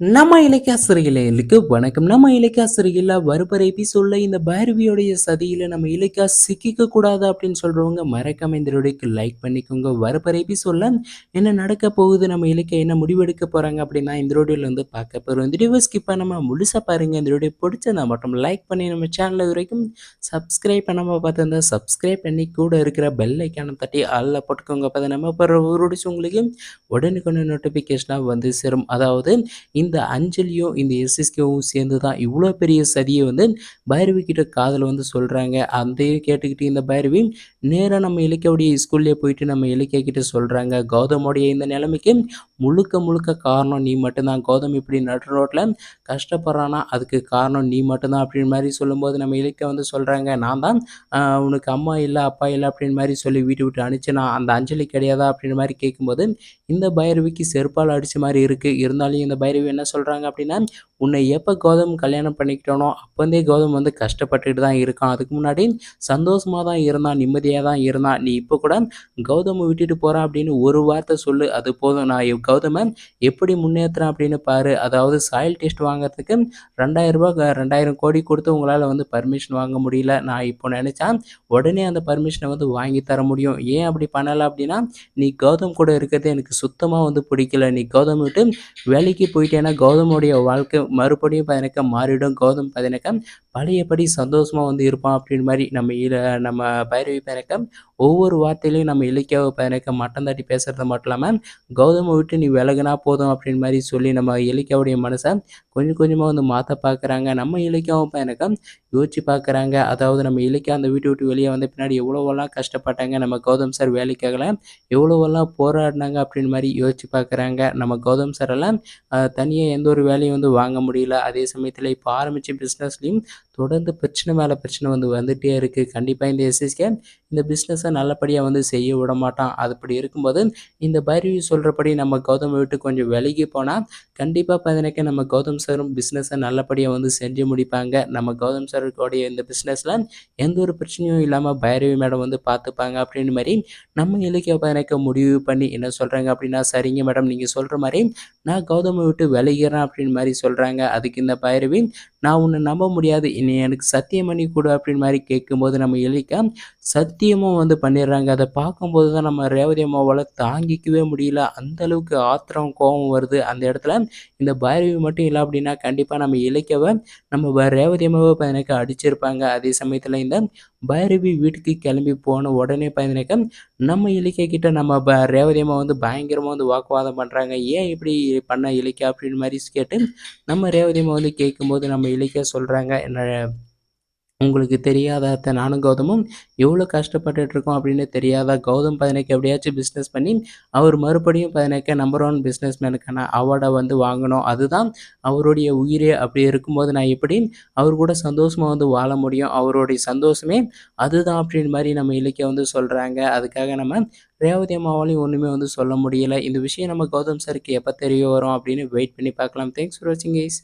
நம்ம இலக்கியாசிரியர்களுக்கு வணக்கம். நம்ம இலக்கியாசிரியர்ல வருபர் எபிசோட்ல இந்த பைரவியோடைய சதியில நம்ம இலக்கா சிக்கிக்க கூடாது அப்படின்னு சொல்றவங்க மறக்காம இந்த வீடியோக்கு லைக் பண்ணிக்கோங்க. வருபர் எபிசோட்ல என்ன நடக்க போகுது நம்ம இலக்கிய என்ன முடிவெடுக்க போறாங்க அப்படின்னா இந்த வீடியோல வந்து பார்க்க போறோம் இந்த வீடியோ ஸ்கிப் பண்ணாம முழுசா பாருங்க. இந்த வீடியோ பிடிச்சதா மட்டும் லைக் பண்ணி நம்ம சேனல் வரைக்கும் சப்ஸ்கிரைப் பண்ணாம பார்த்துருந்தா சப்ஸ்கிரைப் பண்ணி கூட இருக்கிற பெல் ஐக்கான தட்டி அல்ல போட்டுக்கோங்க. பார்த்து நம்ம போகிற ஒரு உங்களுக்கு உடனுக்குன்னு நோட்டிஃபிகேஷனாக வந்து சேரும். அதாவது இந்த அஞ்சலியும் இந்த எஸ்எஸ்கேவும் சேர்ந்து தான் இவ்வளோ பெரிய சதியை வந்து பைரவி கிட்ட காதில் வந்து சொல்கிறாங்க அதையும் கேட்டுக்கிட்டு இந்த பைரவி நேராக நம்ம இலக்கியாவுடைய ஸ்கூல்லேயே போயிட்டு நம்ம இலக்கிய கிட்ட சொல்கிறாங்க கௌதமோடைய இந்த நிலைமைக்கு முழுக்க முழுக்க காரணம் நீ மட்டும்தான். கௌதம் இப்படி நடு ரோட்டில் கஷ்டப்படுறானா? அதுக்கு காரணம் நீ மட்டும்தான் அப்படின்னு மாதிரி சொல்லும்போது நம்ம இலக்கிய வந்து சொல்கிறாங்க நான் தான் உனக்கு அம்மா இல்லை அப்பா இல்லை அப்படின்னு மாதிரி சொல்லி வீட்டு விட்டு அனுப்பிச்சேனா? அந்த அஞ்சலி கிடையாதா? அப்படின்னு மாதிரி கேட்கும்போது இந்த பைரவிக்கு செருப்பால் அடித்த மாதிரி இருக்குது இருந்தாலும் இந்த பைரவி என்ன சொல்கிறாங்க அப்படின்னா உன்னை எப்போ கௌதம் கல்யாணம் பண்ணிக்கிட்டோனோ அப்போந்தே கௌதம் வந்து கஷ்டப்பட்டுட்டு தான் இருக்கான். அதுக்கு முன்னாடி சந்தோஷமாக தான் இருந்தான் நிம்மதியாக தான் இருந்தான். நீ இப்போ கூட கௌதமை விட்டுட்டு போகிறான் அப்படின்னு ஒரு வார்த்தை சொல்லு. அது போதும். நான் கௌதமை எப்படி முன்னேற்றுறேன் அப்படின்னு பாரு. அதாவது சாயில் டெஸ்ட் வாங்குறதுக்கு ரெண்டாயிரம் ரூபாய் ரெண்டாயிரம் கோடி கொடுத்து உங்களால் வந்து பர்மிஷன் வாங்க முடியல. நான் இப்போ நினச்சா உடனே அந்த பர்மிஷனை வந்து வாங்கி தர முடியும். ஏன் அப்படி பண்ணலை அப்படின்னா நீ கௌதம் கூட இருக்கிறது எனக்கு சுத்தமாக வந்து பிடிக்கல. நீ கௌதம் விட்டு வேலைக்கு போயிட்டேன்னா கௌதமுடைய வாழ்க்கை மறுபடியும் பதினக்க மாறிடும். கௌதம் பதினக்க பழையபடி சந்தோஷமாக வந்து இருப்பான் அப்படின்னு மாதிரி நம்ம நம்ம பைரவி பதினக்க ஒவ்வொரு வார்த்தையிலையும் நம்ம இலக்கியாவை பதினக்க மட்டம் தட்டி பேசுறது மட்டும் இல்லாமல் கௌதமை விட்டு நீ விலகுனா போதும் அப்படின்னு மாதிரி சொல்லி நம்ம இலக்கியாவுடைய மனசை கொஞ்சம் கொஞ்சமாக வந்து மாற்ற பார்க்குறாங்க நம்ம இலக்கியாவும் எனக்கு யோசிச்சு பார்க்குறாங்க அதாவது நம்ம இலக்கியா அந்த வீட்டு விட்டு வெளியே வந்த பின்னாடி எவ்வளோவெல்லாம் கஷ்டப்பட்டாங்க. நம்ம கௌதம் சார் வேலைக்காகல எவ்வளோவெல்லாம் போராடினாங்க அப்படின்னு மாதிரி யோசிச்சு பார்க்குறாங்க நம்ம கௌதம் சார் எல்லாம் தனியாக எந்த ஒரு வேலையும் வந்து வாங்க முடியல. அதே சமயத்தில் இப்போ ஆரம்பித்த பிஸ்னஸ்லேயும் தொடர்ந்து பிரச்சனை மேலே பிரச்சனை வந்து வந்துகிட்டே இருக்குது கண்டிப்பாக இந்த எஸ்எஸ்கே இந்த பிஸ்னஸை நல்லபடியாக வந்து செய்ய விட மாட்டான். அதுபடி இருக்கும்போது இந்த பைரவி சொல்கிறபடி நம்ம கௌதம் விட்டு கொஞ்சம் விலகி போனால் கண்டிப்பாக பார்த்தீங்கன்னாக்கா நம்ம கௌதம் சாரும் பிஸ்னஸை நல்லபடியாக வந்து செஞ்சு முடிப்பாங்க. நம்ம கௌதம் சாருடைய இந்த பிஸ்னஸில் எந்த ஒரு பிரச்சனையும் இல்லாமல் பைரவி மேடம் வந்து பார்த்துப்பாங்க அப்படின்னு மாதிரி நம்ம இலக்கிய பயணிக்க முடிவு பண்ணி என்ன சொல்கிறாங்க அப்படின்னா சரிங்க மேடம் நீங்கள் சொல்கிற மாதிரி நான் கௌதமை விட்டு விலகிறேன் அப்படின்னு மாதிரி சொல்கிறாங்க அதுக்கு இந்த பைரவி நான் உன்னை நம்ப முடியாது நீ எனக்கு சத்தியம் பண்ணி கொடு அப்படின்னு மாதிரி கேட்கும்போது நம்ம எலிக்கா சத்தியமும் வந்து பண்ணிடுறாங்க. அதை பார்க்கும்போது தான் நம்ம ரேவதி அம்மாவால் தாங்கிக்கவே முடியல. அந்த அளவுக்கு ஆத்திரம் கோபம் வருது. அந்த இடத்துல இந்த பைரவி மட்டும் இல்லை அப்படின்னா கண்டிப்பாக நம்ம இலக்கவை நம்ம ரேவதி அம்மாவை பதினக்க அடிச்சிருப்பாங்க. அதே சமயத்தில் இந்த பைரவி வீட்டுக்கு கிளம்பி போன உடனே பதினக்க நம்ம இலக்கிய கிட்ட நம்ம ரேவதி அம்மா வந்து பயங்கரமாக வந்து வாக்குவாதம் பண்ணுறாங்க ஏன் இப்படி பண்ண இலக்கியா அப்படின்னு மாதிரி கேட்டு நம்ம ரேவதி அம்மா வந்து கேட்கும்போது நம்ம இலக்கியா சொல்கிறாங்க என்ன உங்களுக்கு தெரியாத நானும் கௌதமும் எவ்வளோ கஷ்டப்பட்டுட்ருக்கோம் அப்படின்னு தெரியாத கௌதம் பதினைக்கு எப்படியாச்சும் பிஸ்னஸ் பண்ணி அவர் மறுபடியும் பதினைக்க நம்பர் ஒன் பிஸ்னஸ் மேனுக்கான அவார்டை வந்து வாங்கணும். அதுதான் அவருடைய உயிரே. அப்படி இருக்கும்போது நான் எப்படி அவர் கூட சந்தோஷமாக வந்து வாழ முடியும்? அவருடைய சந்தோஷமே அதுதான் அப்படின்னு மாதிரி நம்ம இலக்கிய வந்து சொல்கிறாங்க அதுக்காக நம்ம ரேவதி அம்மாவாலையும் ஒன்றுமே வந்து சொல்ல முடியலை. இந்த விஷயம் நம்ம கௌதம் சாருக்கு எப்போ தெரிய வரும் அப்படின்னு வெயிட் பண்ணி பார்க்கலாம். தேங்க்ஸ் ஃபார் வாட்சிங் கைஸ்